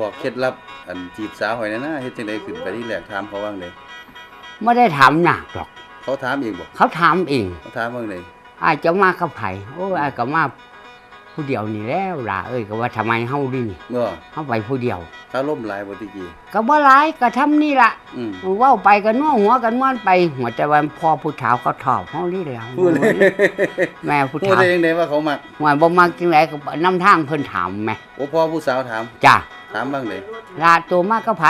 บอกเคล็ดลับ อันจีบสาวหอยนะนะเฮ็ดจังไดขึ้นไปที่แรกถามเขาว่างเลยไม่ได้ถามหนักหรอก เขาถามเองบ่เขาถามเองเขาถามว่างเลยอาจจะมากับไผโอ้ยอาจจะมาผู้เดียวนี่แล้วล่ะเอ้ยก็ว่าทำไมเฮาดินี่เมื่อเฮาไปผู้เดียวถ้าล่มหลายบ่ตะกี้ก็บ่หลายก็ทำนี่ล่ะอืมเว้าไปกันนัวหัวกันม่วนไป หัวแต่ว่าพ่อผู้เฒ่าเขาถอบเฮานี่แล้วพูดเลยแม่ผู้พูดเฒ่าได้ยังไงว่าเขามักว่าบ่มักจังไดก็นำทางเพิ่นถามแม่โอ้พ่อผู้สาวถามจ้ะ ถามบ้างเลยลาตัวมากับไผ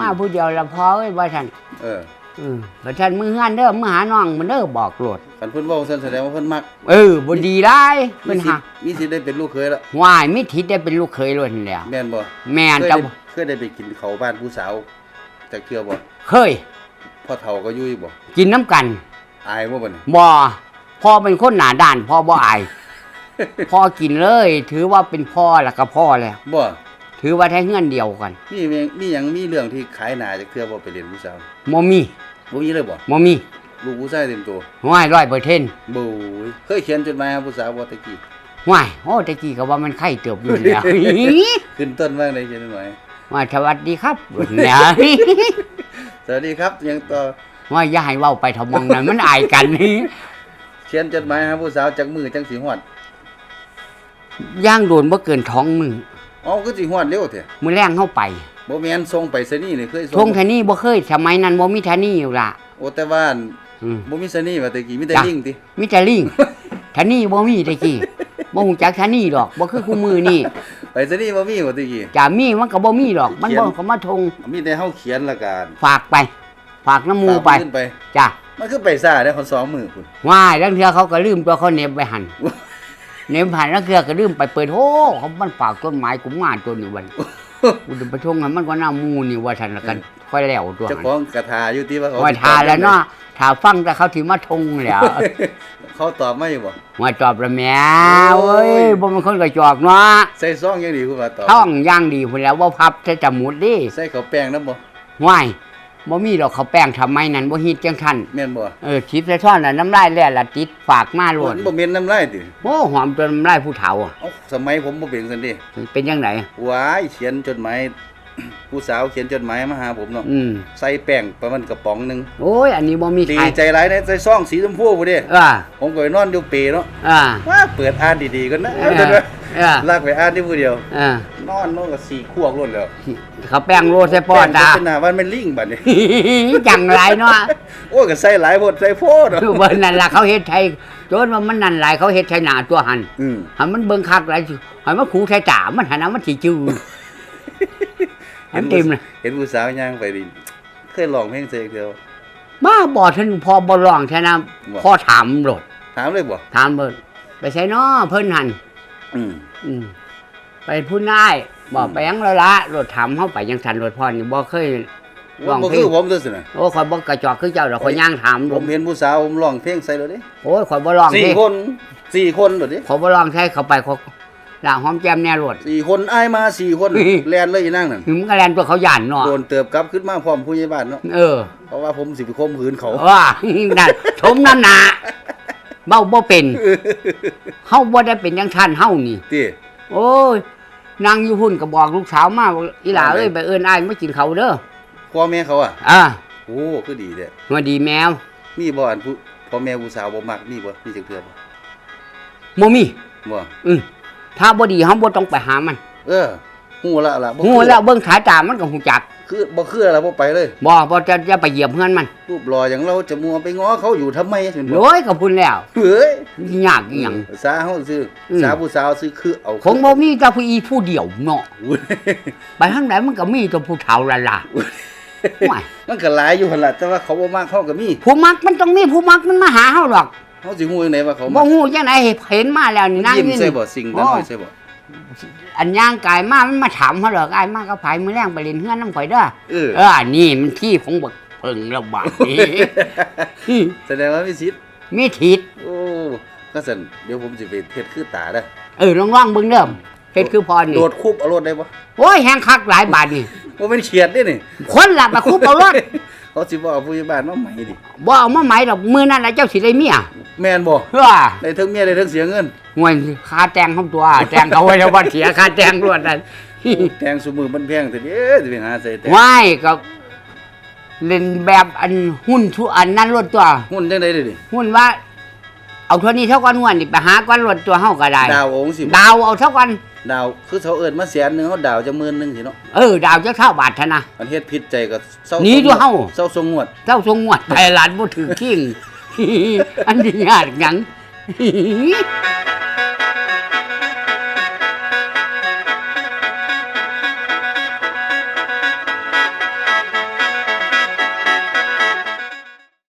มาผู้เดียวละพอเอ้ยว่าท่านเอออือบ่ท่านมือเฮือนเด้อมือหาน้องมันเด้อบอกโลดคันเพิ่นเว้าซั่นแสดงว่าเพิ่นมักเออบ่ดีได้เพิ่นมีสิหาทธิ์มีสิทธิ์ได้เป็นลูกเคยละวายมิทิศได้เป็นลูกเคยล้วนแล้วแม่นบ่แม่นเคยจะได้เคยได้ไปกินเขาวบ้านผู้สาวจักเทื่อบ่เคยพ่อเฒ่าก็อยู่อีกบ่กินน้ำกันอายบ่บัดนี้บ่พ่อเป็นคนหนาด้านพ่อบ่อายพ่อกินเลย ถือว่าเป็นพ่อแล้วก็พ่อแล้วบ่ ถือว่าแท้เงื่อนเดียวกันมีมีมีหยังมีเรื่องที่ขายหน้าจักเทื่อบ่ไปเรียนผู้สาวบ่มีบ่มีเลยบ่บ่มีลูกผู้ชายเต็มตัวห้วยร้อยเปอร์เซ็นต์บูยเคยเขียนจดหมายหาผู้สาวบ่ตะกี้ห้วยโอ้ตะกี้ก็ว่ามันไข่เติบอยู่แล้ว ขึ้นต้นว่างเลยเขียนจดหมายว่าสวัสดีครับเนี่ยสวัสดีครับยังต่อว่าอย่าให้เว้าไปทำมองนั้นมันอายกันเขียนจดหมายหาผู้สาวจักมือจังสิฮอดย่างโดนบ่เกินท้องมือ เอ้าก็สิฮอดเร็วแท้มื้อแรงเข้าไปบ่แม่นส่งไปซะนี่นี่เคยส่ทงทานี่บ่เคยสมัยนั้นบ่มีทานี่อยู่ล่ะโอ้แต่ว่าอืมบ่มีซะนี่ว่าตะกี้มีแต่จ้ะลิงติมีแต่ลิงทานี่บ่มีตะกี้บ่ฮู้จักทานี่ดอกบ่คือคู่มือนี่ไปซะนี่บ่มีว่าตะกี้จะมีมันก็บ่มีดอก มันบ่เขียนก็มาทงมีแต่เฮาเขียนละกันฝากไป ฝากน้ำหมูไปขึ้นไปจ้ะมันคือไปซ่าได้คนสองมือพุ่นว่ายลังเทื่อเขาก็ลืมตัวเขาเหน็บไปหั่น เหน็บหันลังเทื่อก็ลืมไปเปิดโอ้เขามันฝากต้นไม้กุมงานตัวนี้วันกูจะไปทงให้มันก็น่ามูนี่ว่าซั่นละกันค่อยแล้วตัวเจ้าของกระทาอยู่ที่ว่าเขาว่าสิทาแล้วเนาะถ้าฟังแต่เขาสิมาทงแล้วเขาตอบมาอยู่บ่ว่าจอบละแหม่เว้ยบ่เป็นคนกระจอกเนาะใส่ซองยังดีคุณว่าตอบท่องอย่างดีพุ่นแล้วว่าพับใส่จมูกดิใส่ข้าวแป้งนำบ่ว่าย บ่มีดอกเขาวแป้งทำไมนั้นบ่ฮิตจังทันแม่นบ่เออชิปใส่ท่อนน่ะน้ำลายแล่ละติดฝากมาโลดมันบ่เหม็นน้ำลายติโอ้หอมจนน้ำลายผู้เฒ่าอะเอ้าสมัยผมบ่เป็นซั่นเดิเป็นจังไดว้ายเขียนจดหมาย ผู้สาวเขียนจดหมายมาหาผมเนาะอืมใส่แป้งประมาณกระป๋องหนึงโอ้ย อันนี้บ่มีดีขายใจหลายในใส่ซองสีชมพูพุ่นเด้เอ่าผมก็ไปนอนอยู่เปรเนาะอ่า ว่าเปิดอ่านดีๆก่อนนะเออ เออลากไปอ่านที่ผู้เดียวอ่านอนนอนก็สี่ขวบรถแล้วเขาวแป้งโรยใส่ปอดแป้ตางเป็นหน้าวันเป็นลิงบัดนี้ จังไรเนาะโอ้ก็ใส่หลายบทใส่โพดเนาะเบิ่นนั่นล่ะเขาเฮ็ดไทยจนว่ามันนั่นหลายเขาเฮ็ดไทยหน้าตัวหันอืมหันมันเบิ่งคักหลายสิหันมันขู่ไทยตามันหันน่ะมันสิจื้อหันเต็มเลย เห็นผู้สาวย่างไปดิเคยร้องเพลงเสียเดียวบ้าบ่ทันพอบ่ร้องแท้นะบ่ พอถามโลดถามเลยบ่ถามเบิ่นไปใส่น้อเพิ่นหัน อืมอืมไปพูดได้บอกอืมไปยังแล้วละรถถามเฮาไปยังสันรถพ่อนี่บ่เคยร้องบ่เพลคืงอผมซื่อสินะโอ้ข่อยบ่กระจอกคือเจ้าดอกข่อยย่างถามผผมมเห็นผู้สาวผมร้องเพลงใส่เลยเด้โอ้ยข่อยบ่ร้องสี่เพลงคนสี่คนเหรอเด้ข่อยบ่ร้องใช้เข้าไปเขาล่าหอมแก้มแน่รถ สี่คนอ้ายมาสี่คนอื้อแล่นเลยอีนั่งนั่นถึงมันก็แล่นตัวเขาย่านเนาะโดนเติบกลับขึ้นมาพร้อมผู้ใหญ่บ้านเนาะเออเพราะว่าผมสิไปข่มขืนเขา ว่า นั่นชมน้ำหนา เบ้าบ่เป็นเฮาบ่ได้เป็นจังท่านเฮานี่ติโอ้ยนางอยู่หุ่นก็บอกลูกสาวมาว่าอีหล่าเอ้ยไปเอิ้นอ้ายมากินเขาวเด้อพ่อแม่เขาอะอ่าโอ้คือดีเด้ว่าดีแมวมีบ่อันผู้พ่อแม่ผู้สาวบ่มักมีบ่มีจักเทื่อบ่บ่มีบ่อือถ้าบ่ดีเฮาบ่ต้องไปหามัน เออ ฮู้ละล่ะบ่ฮู้คือแล้วเบิ่งสายตามันก็ฮู้จักคือบ่คือละบ่ไปเลยบ่บ่จะจะไปเหยียบเฮือนมันรูปหล่ออย่างเราจะมัวไปง้อเขาอยู่ทำไมเห็นบ่โอ้ยก็พุ่นแล้วเฮ้ยยากอีหยังสาเฮาซื้ออมสาผู้สาวซื้อคือเอาคงบ่มีแต่ผู้อีผู้เดียวเนาะอุ้ยไปทางไหนมันก็มีแต่ผู้เฒ่าละล่ะว้ายมันก็หลายอยู่หั่นล่ะแต่ว่าเขาบ่มักเขาก็มีผู้มักมันต้องมีผู้มักมันมาหาเฮาดอกเฮาสิฮู้จังไดว่าเขาบ่มักฮู้จังไดเห็นมาแล้วนี่นางยิ้มนี่ใส่บ่สิ่งตาน้อยใส่บ่ อันย่างกายมามันมาถามเฮาดอกอ้ายมากับไผมื้อแรงไปเล่นเฮือนนำข่อยเด้อเออ เออนี่มันที่ของบักเพิ่งระบาดนี้แสดงว่ามีสิทธิ์มีทิศโอ้ก็สั่นเดี๋ยวผมสิไปเฮ็ดคือตาเด้อเออลองๆเบิ่งเด้อเฮ็ดคือพอนี่โดดคุบเอารถได้บ่โอ้ยแฮงคักหลายบาทนี่บ่เป็นเขียดเด้นี่ คนละมาคุบเอารถ เขาสิบ่เอาผู้ใหญ่บ้านมาใหม่ดิบ่เอามาไหมดอกมือนั่นแหละเจ้าสิได้เมียแม่นบ่เฮ้อได้ทั้งเมียได้ทั้งเสียเงินห่วยค่าแจงของตัวแจงเขาไว้แล้วว่าเสียค่าแจงรวดนั่นแตงสุมือมันแพงแต่เด้อสิไปหาใส่แตงว่ายกับเล่นแบบอันหุ้นทุอันนั้นรถตัวหุ้นจังได๋ดิหุ้นว่า เอาเท่านี้เท่ากันงวนนี่ไปหาก้อนรถตัวเฮาก็ได้ดาวองค์สิดาวเอาเท่ากัน ดาวคือเขาเอิ้นมาแสนหนึงเขาดาวจะหมื่นหนึงสิเนาะเออดาวจะเท่าบาทเท่านะอันเฮ็ดผิดใจก็เศร้าหนีตัวเฮาเศร้าทรงงวดเจ้าทรงงวดไทยหลานบ่ถือขิงอันนี้ยากหยัง